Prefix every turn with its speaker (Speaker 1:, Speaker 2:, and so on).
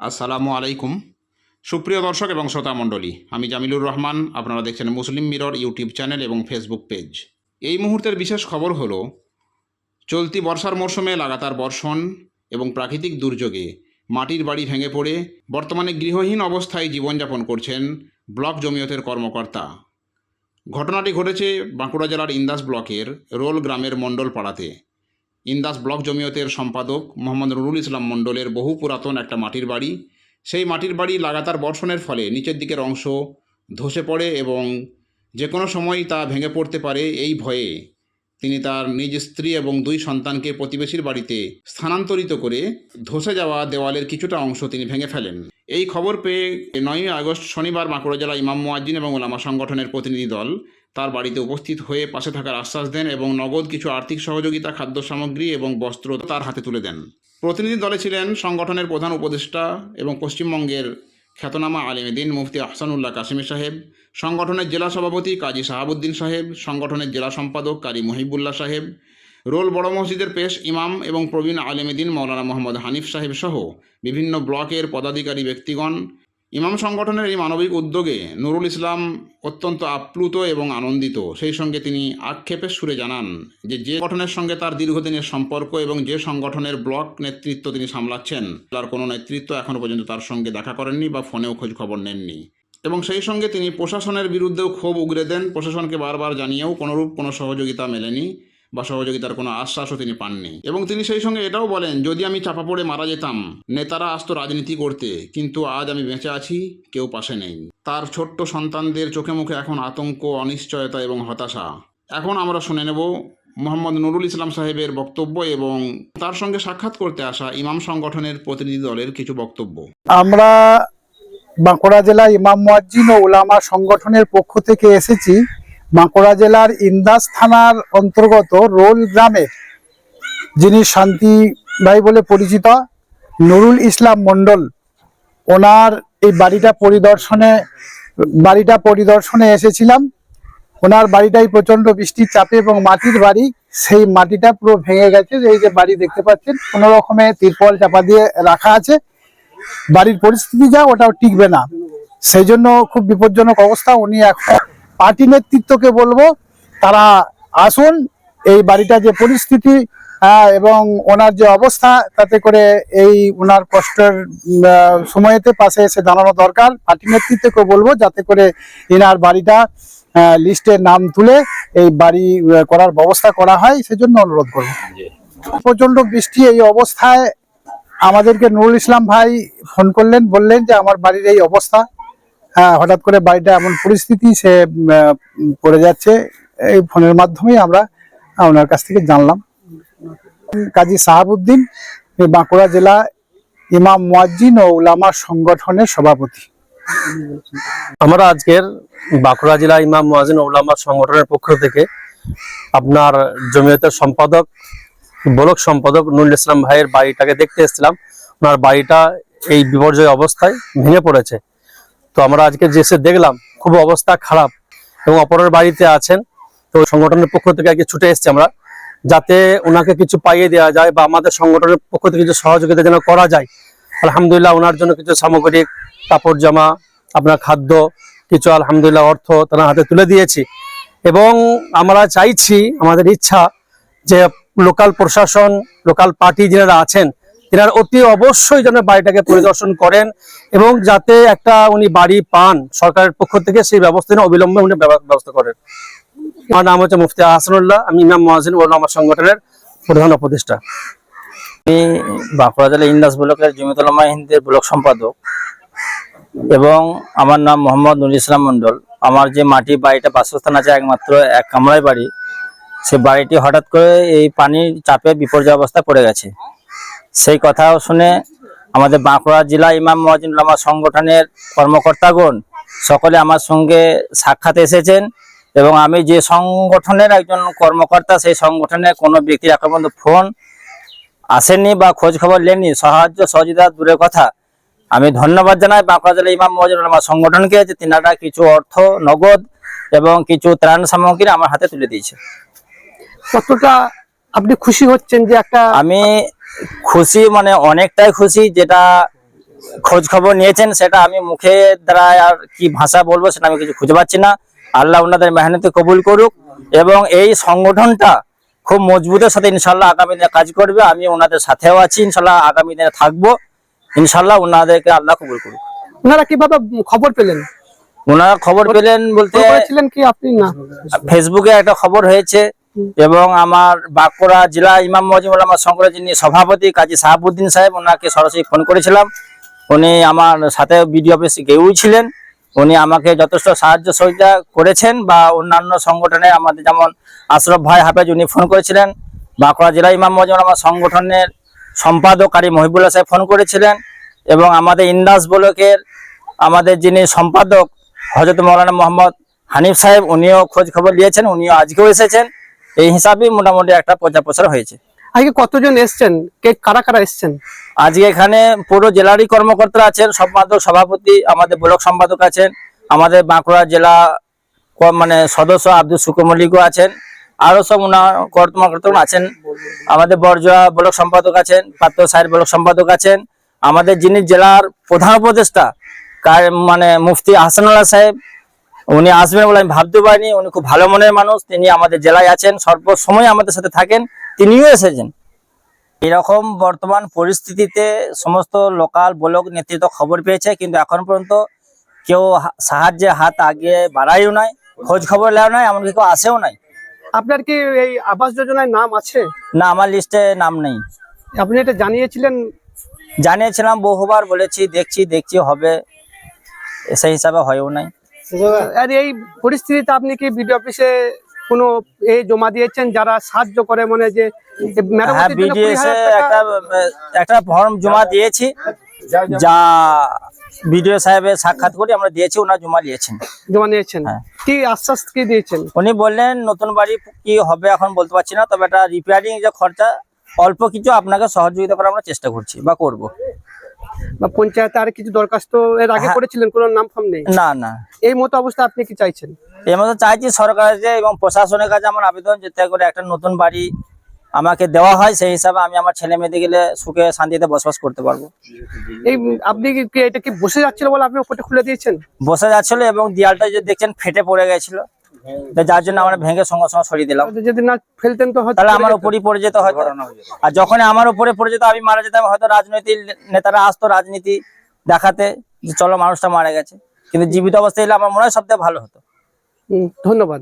Speaker 1: আসসালামু আলাইকুম। সুপ্রিয় দর্শক এবং শ্রোতা মণ্ডলী, আমি জামিলুর রহমান, আপনারা দেখছেন মুসলিম মিরর ইউটিউব চ্যানেল এবং ফেসবুক পেজ। এই মুহূর্তের বিশেষ খবর হলো, চলতি বর্ষার মরশুমে লাগাতার বর্ষণ এবং প্রাকৃতিক দুর্যোগে মাটির বাড়ি ভেঙে পড়ে বর্তমানে গৃহহীন অবস্থায় জীবনযাপন করছেন ব্লক জমিয়তের কর্মকর্তা। ঘটনাটি ঘটেছে বাঁকুড়া জেলার ইন্দাস ব্লকের রোল গ্রামের মণ্ডল পাড়াতে ইন্দাস ব্লক জমিয়তের সম্পাদক মোহাম্মদ নুরুল ইসলাম মণ্ডলের বহু পুরাতন একটা মাটির বাড়ি। সেই মাটির বাড়ি লাগাতার বর্ষণের ফলে নিচের দিকের অংশ ধসে পড়ে এবং যে কোনো সময় তা ভেঙে পড়তে পারে এই ভয়ে তিনি তার নিজ স্ত্রী এবং দুই সন্তানকে প্রতিবেশীর বাড়িতে স্থানান্তরিত করে ধসে যাওয়া দেওয়ালের কিছুটা অংশ তিনি ভেঙে ফেলেন। এই খবর পেয়ে নয়ই আগস্ট শনিবার বাঁকুড়া জেলা ইমাম মোয়াজ্জিন এবং ওলামা সংগঠনের প্রতিনিধি দল তার বাড়িতে উপস্থিত হয়ে পাশে থাকার আশ্বাস দেন এবং নগদ কিছু আর্থিক সহযোগিতা, খাদ্য সামগ্রী এবং বস্ত্র তার হাতে তুলে দেন। প্রতিনিধি দলে ছিলেন সংগঠনের প্রধান উপদেষ্টা এবং পশ্চিমবঙ্গের খ্যাতনামা আলিমেদিন মুফতি আহসানুল্লাহ কাশিমি সাহেব, সংগঠনের জেলা সভাপতি কাজী শাহাবুদ্দিন সাহেব, সংগঠনের জেলা সম্পাদক কারি মহিবুল্লাহ সাহেব, রোল বড় মসজিদের পেশ ইমাম এবং প্রবীণ আলেমেদিন মৌলানা মোহাম্মদ হানিফ সাহেব সহ বিভিন্ন ব্লকের পদাধিকারী ব্যক্তিগণ ইমাম সংগঠনের এই মানবিক উদ্যোগে নুরুল ইসলাম অত্যন্ত আপ্লুত এবং আনন্দিত। সেই সঙ্গে তিনি আক্ষেপের সুরে জানান যে যে সংগঠনের সঙ্গে তার দীর্ঘদিনের সম্পর্ক এবং যে সংগঠনের ব্লক নেতৃত্ব তিনি সামলাচ্ছেন, তার কোনো নেতৃত্ব এখনও পর্যন্ত তার সঙ্গে দেখা করেননি বা ফোনেও খোঁজ খবর নেননি। এবং সেই সঙ্গে তিনি প্রশাসনের বিরুদ্ধেও ক্ষোভ উগরে দেন। প্রশাসনকে বারবার জানিয়েও কোনোরূপ কোনো সহযোগিতা মেলেনি। বা সহযোগিতার কোনো আশ্বাসও তিনি পাননি। এবং তিনি সেই সঙ্গে এটাও বলেন, যদি আমি চাপা পড়ে মারা যেতাম, নেতারা আসতো রাজনীতি করতে, কিন্তু আজ আমি বেঁচে আছি, কেউ পাশে নেই। তার ছোট্ট সন্তানদের চোখে মুখে এখন আতঙ্ক, অনিশ্চয়তা এবং হতাশা। এখন আমরা শুনে নেব মোহাম্মদ নুরুল ইসলাম সাহেবের বক্তব্য এবং তার সঙ্গে সাক্ষাৎ করতে আসা ইমাম সংগঠনের প্রতিনিধি দলের কিছু বক্তব্য।
Speaker 2: আমরা বাঁকুড়া জেলা ইমাম মুয়াজ্জিন ও উলামা সংগঠনের পক্ষ থেকে এসেছি। বাঁকুড়া জেলার ইন্দাস থানার অন্তর্গত রোল গ্রামে, যিনি শান্তি ভাই বলে পরিচিত নুরুল ইসলাম মণ্ডল, ওনার এই বাড়িটা পরিদর্শনে বাড়িটা পরিদর্শনে এসেছিলাম। ওনার বাড়িটাই প্রচণ্ড বৃষ্টির চাপে এবং মাটির বাড়ি, সেই মাটিটা পুরো ভেঙে গেছে। এই যে বাড়ি দেখতে পাচ্ছেন, কোনো রকমে তিরপল চাপা দিয়ে রাখা আছে। বাড়ির পরিস্থিতি যা, ওটাও টিকবে না। সেই জন্য খুব বিপজ্জনক অবস্থা। উনি এখন পার্টি নেতৃত্বকে বলব তারা আসুন এই বাড়িটা যে পরিস্থিতি আহ, এবং ওনার যে অবস্থা তাতে করে এই ওনার কষ্টের সময়তে পাশে এসে দাঁড়ানো দরকার। পার্টি নেতৃত্বকে বলব যাতে করে এনার বাড়িটা লিস্টে নাম তুলে এই বাড়ি করার ব্যবস্থা করা হয় সেজন্য অনুরোধ করব। প্রচণ্ড বৃষ্টি এই অবস্থায় আমাদেরকে নুরুল ইসলাম ভাই ফোন করলেন বললেন যে আমার বাড়ির এই অবস্থা। হ্যাঁ হঠাৎ করে বাড়িটা এমন পরিস্থিতি সে পড়ে যাচ্ছে। এই ফোনের মাধ্যমেই আমরা ওনার কাছ থেকে জানলাম। কাজী সাহাবুদ্দিন বাঁকুড়া জেলা ইমাম মুয়াজ্জিন ও উলামা সংগঠনের সভাপতি।
Speaker 3: আমরা আজকের বাঁকুড়া জেলা ইমাম মুয়াজিন উলামা সংগঠনের পক্ষ থেকে আপনার জমিয়তের সম্পাদক, ব্লক সম্পাদক নুরুল ইসলাম ভাইয়ের বাড়িটাকে দেখতে এসেছিলাম। ওনার বাড়িটা এই বিপর্যয় অবস্থায় ভেঙে পড়েছে। তো আমরা আজকে যে এসে দেখলাম, খুব অবস্থা খারাপ এবং অপরের বাড়িতে আছেন। তো সংগঠনের পক্ষ থেকে আজকে ছুটে এসেছি আমরা, যাতে ওনাকে কিছু পাইয়ে দেওয়া যায় বা আমাদের সংগঠনের পক্ষ থেকে কিছু সহযোগিতা যেন করা যায়। আলহামদুলিল্লাহ, ওনার জন্য কিছু সামগ্রিক কাপড় জামা, আপনার খাদ্য, কিছু আলহামদুলিল্লাহ অর্থ তার হাতে তুলে দিয়েছি। এবং আমরা চাইছি, আমাদের ইচ্ছা যে লোকাল প্রশাসন, লোকাল পার্টি যারা আছেন তেনারা অতি অবশ্যই যেন বাড়িটাকে পরিদর্শন করেন এবং যাতে একটা উনি বাড়ি পান সরকারের পক্ষ থেকে সেই ব্যবস্থা অবিলম্বে উনি ব্যবস্থা করেন। আমার নাম হচ্ছে মুফতি আহসানুল্লাহ, আমি ইমাম মহাজিন ও আমার সংগঠনের প্রধান উপদেষ্টা।
Speaker 4: আমি বাঁকুড়া জেলা ইন্দাস ব্লকের জমিতলামা হিন্দের ব্লক সম্পাদক এবং আমার নাম মোহাম্মদ নুর ইসলাম মন্ডল আমার যে মাটি বাড়িটা বাসস্থান আছে একমাত্র এক কামরায় বাড়ি, সে বাড়িটি হঠাৎ করে এই পানির চাপে বিপর্যয় অবস্থা পড়ে গেছে। সেই কথাও শুনে আমাদের বাঁকুড়া জেলা ইমাম মহাজিন উলামা সংগঠনের কর্মকর্তাগণ সকলে আমার সঙ্গে সাক্ষাৎ এসেছেন এবং আমি যে সংগঠনের একজন কর্মকর্তা সেই সংগঠনে কোনো ব্যক্তির পর্যন্ত ফোন আসেনি বা খোঁজ খবর নেননি। সাহায্য সহযোগিতা দূরের কথা। আমি ধন্যবাদ জানাই বাঁকুড়া জেলা ইমাম মহাজন আমার সংগঠনকে যে তিনারা কিছু অর্থ নগদ এবং কিছু ত্রাণ সামগ্রী আমার হাতে তুলে দিয়েছে।
Speaker 5: কতটা আপনি খুশি হচ্ছেন যে একটা
Speaker 4: আমি খুশি মানে অনেকটাই খুশি যেটা খোঁজ খবর নিয়েছেন সেটা আমি মুখে দ্বারা আর কি ভাষা বলব সেটা আমি কিছু খুঁজে পাচ্ছি না। আল্লাহ ওনাদের মেহনতি কবুল করুক এবং এই সংগঠনটা খুব মজবুতের সাথে ইনশাল্লাহ আগামী দিনে কাজ করবে আমি ওনাদের সাথেও আছি ইনশাল্লাহ আগামী দিনে থাকব ইনশাল্লাহ ওনাদেরকে আল্লাহ কবুল করুক।
Speaker 5: ওনারা কীভাবে খবর পেলেন?
Speaker 4: ওনারা খবর পেলেন বলতে
Speaker 5: কি আপনি? না।
Speaker 4: ফেসবুকে একটা খবর হয়েছে এবং আমার বাঁকুড়া জেলা ইমাম মজিমুল আমার সংগ্রহ যিনি সভাপতি কাজী সাহাবুদ্দিন সাহেব, ওনাকে সরাসরি ফোন করেছিলাম। উনি আমার সাথে বিডিও অফিস গেউ ছিলেন। উনি আমাকে যথেষ্ট সাহায্য সহযোগিতা করেছেন বা অন্যান্য সংগঠনে আমাদের যেমন আশরফ ভাই হাফেজ উনি ফোন করেছিলেন, বাঁকুড়া জেলা ইমাম মজিমুল আমার সংগঠনের সম্পাদক কারি মহিবুল্লাহ সাহেব ফোন করেছিলেন এবং আমাদের ইন্দাস ব্লকের আমাদের যিনি সম্পাদক হজরত মৌলানা মোহাম্মদ হানিফ সাহেব, উনিও খোঁজ খবর নিয়েছেন, উনিও আজকেও এসেছেন। এই হিসাবেই মোটামুটি একটা প্রচার প্রসার হয়েছে।
Speaker 5: আজকে কতজন এসছেন? কে কারা কারা এসছেন?
Speaker 4: আজকে এখানে পুরো জেলারই কর্মকর্তা আছেন সম্পাদক সভাপতি আমাদের ব্লক সম্পাদক আছেন আমাদের বাঁকুড়া জেলা মানে সদস্য আব্দুল শুকুর মল্লিকও আছেন আরও সব উনার কর্মকর্তা আছেন। আমাদের বরজোয়া ব্লক সম্পাদক আছেন পাত্র সাহের ব্লক সম্পাদক আছেন আমাদের যিনি জেলার প্রধান উপদেষ্টা কার- মানে মুফতি হাসানুল্লাহ সাহেব উনি আসবেন বলে আমি ভাবতে পারিনি। উনি খুব ভালো মনের মানুষ। তিনি আমাদের জেলায় আছেন। সর্বসময় আমাদের সাথে থাকেন। তিনিও এসেছেন। এরকম বর্তমান পরিস্থিতিতে সমস্ত লোকাল ব্লক নেতৃত্ব খবর পেয়েছে। কিন্তু এখন পর্যন্ত কেউ সাহায্যের হাত আগে বাড়াইও নাই খোঁজ খবর নেওয়া নাই এমনকি কেউ আসেও নাই।
Speaker 5: আপনার কি এই আবাস যোজনায় নাম আছে?
Speaker 4: না আমার লিস্টে নাম নেই।
Speaker 5: আপনি এটা জানিয়েছিলেন?
Speaker 4: জানিয়েছিলাম বহুবার বলেছি দেখছি দেখছি হবে। সেই হিসাবে হয়েও নাই।
Speaker 5: আর এই পরিস্থিতিতে আপনি কি বিডিও অফিসে কোনো এই জমা দিয়েছেন? যারা সাহায্য করে মানে যে
Speaker 4: হ্যাঁ একটা একটা ফর্ম জমা দিয়েছি যা বিডিও সাহেবের সাক্ষাৎ করে আমরা দিয়েছি ওনার জমা নিয়েছেন
Speaker 5: জমা নিয়েছেন
Speaker 4: হ্যাঁ।
Speaker 5: কি আশ্বাস কি দিয়েছেন?
Speaker 4: উনি বললেন নতুন বাড়ি কি হবে এখন বলতে পারছি না তবে এটা রিপেয়ারিং যে খরচা অল্প কিছু আপনাকে সহযোগিতা করার আমরা চেষ্টা করছি বা করব।
Speaker 5: বা পঞ্চায়েতে আর কিছু দরখাস্ত এর আগে
Speaker 4: হ্যাঁ।
Speaker 5: করেছিলেন কোনো নাম ফাম নেই?
Speaker 4: না না।
Speaker 5: এই মতো অবস্থা আপনি কি চাইছেন?
Speaker 4: এর মধ্যে চাইছি সরকারের যে এবং প্রশাসনের কাছে আমার আবেদন যেতে করে একটা নতুন বাড়ি আমাকে দেওয়া হয় সেই হিসাবে আমি আমার ছেলে মেয়েদের গেলে সুখে শান্তিতে বসবাস করতে পারব।
Speaker 5: এই আপনি কি এটা কি বসে যাচ্ছিল বলে আপনি ওপরটা খুলে দিয়েছেন?
Speaker 4: বসে যাচ্ছিল এবং দেয়ালটা যে দেখছেন ফেটে পড়ে গেছিল। যার জন্য আমরা ভেঙে সঙ্গে সঙ্গে সরিয়ে দিলাম।
Speaker 5: যদি না ফেলতেন তো
Speaker 4: তাহলে আমার। উপরই পড়ে যেত হয়তো। আর যখন আমার উপরে পড়ে যেত আমি মারা যেতাম হয়তো রাজনৈতিক নেতারা আসতো রাজনীতি দেখাতে যে চলো মানুষটা মারা গেছে। কিন্তু জীবিত অবস্থায় এলে আমার মনে হয় সবথেকে ভালো হতো।
Speaker 5: ধন্যবাদ।